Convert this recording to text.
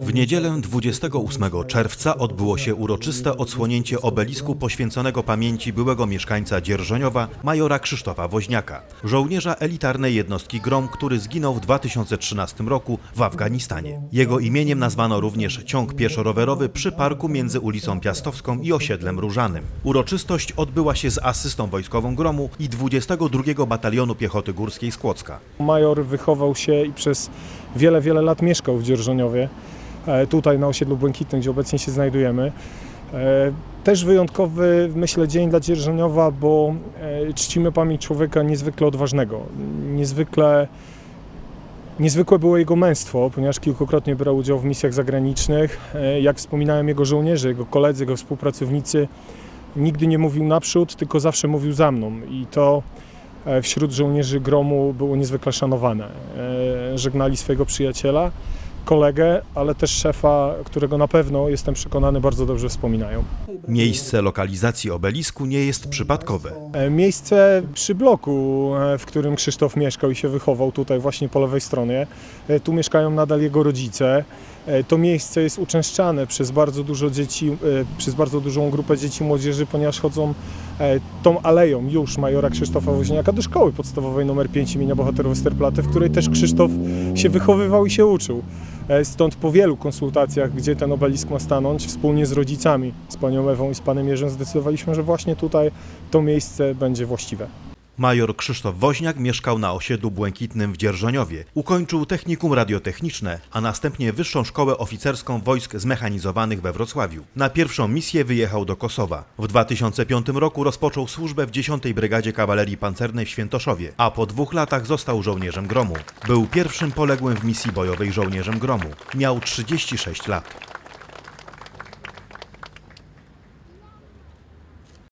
W niedzielę 28 czerwca odbyło się uroczyste odsłonięcie obelisku poświęconego pamięci byłego mieszkańca Dzierżoniowa, majora Krzysztofa Woźniaka, żołnierza elitarnej jednostki GROM, który zginął w 2013 roku w Afganistanie. Jego imieniem nazwano również ciąg pieszo-rowerowy przy parku między ulicą Piastowską i osiedlem Różanym. Uroczystość odbyła się z asystą wojskową GROMu i 22 Batalionu Piechoty Górskiej z Kłodzka. Major wychował się i przez wiele, wiele lat mieszkał w Dzierżoniowie, tutaj na osiedlu Błękitnym, gdzie obecnie się znajdujemy. E, Też wyjątkowy, myślę, dzień dla Dzierżoniowa, bo e, czcimy pamięć człowieka niezwykle odważnego. Niezwykle, niezwykłe było jego męstwo, ponieważ kilkukrotnie brał udział w misjach zagranicznych. E, Jak wspominałem, jego żołnierze, jego koledzy, jego współpracownicy nigdy nie mówił naprzód, tylko zawsze mówił za mną. I to e, wśród żołnierzy gromu było niezwykle szanowane. E, Żegnali swojego przyjaciela, kolegę, ale też szefa, którego na pewno, jestem przekonany, bardzo dobrze wspominają. Miejsce lokalizacji obelisku nie jest przypadkowe. E, Miejsce przy bloku, e, w którym Krzysztof mieszkał i się wychował, tutaj właśnie po lewej stronie. E, Tu mieszkają nadal jego rodzice. E, To miejsce jest uczęszczane przez bardzo dużo dzieci, e, przez bardzo dużą grupę dzieci i młodzieży, ponieważ chodzą e, tą aleją już majora Krzysztofa Woźniaka do szkoły podstawowej nr 5 imienia bohaterów Westerplatte, w której też Krzysztof się wychowywał i się uczył. E, Stąd po wielu konsultacjach, gdzie ten obelisk ma stanąć, wspólnie z rodzicami, z panią Ewą i z panem Jerzym zdecydowaliśmy, że właśnie tutaj to miejsce będzie właściwe. Major Krzysztof Woźniak mieszkał na osiedlu Błękitnym w Dzierżoniowie. Ukończył technikum radiotechniczne, a następnie Wyższą Szkołę Oficerską Wojsk Zmechanizowanych we Wrocławiu. Na pierwszą misję wyjechał do Kosowa. W 2005 roku rozpoczął służbę w 10 Brygadzie Kawalerii Pancernej w Świętoszowie, a po dwóch latach został żołnierzem gromu. Był pierwszym poległym w misji bojowej żołnierzem gromu. Miał 36 lat.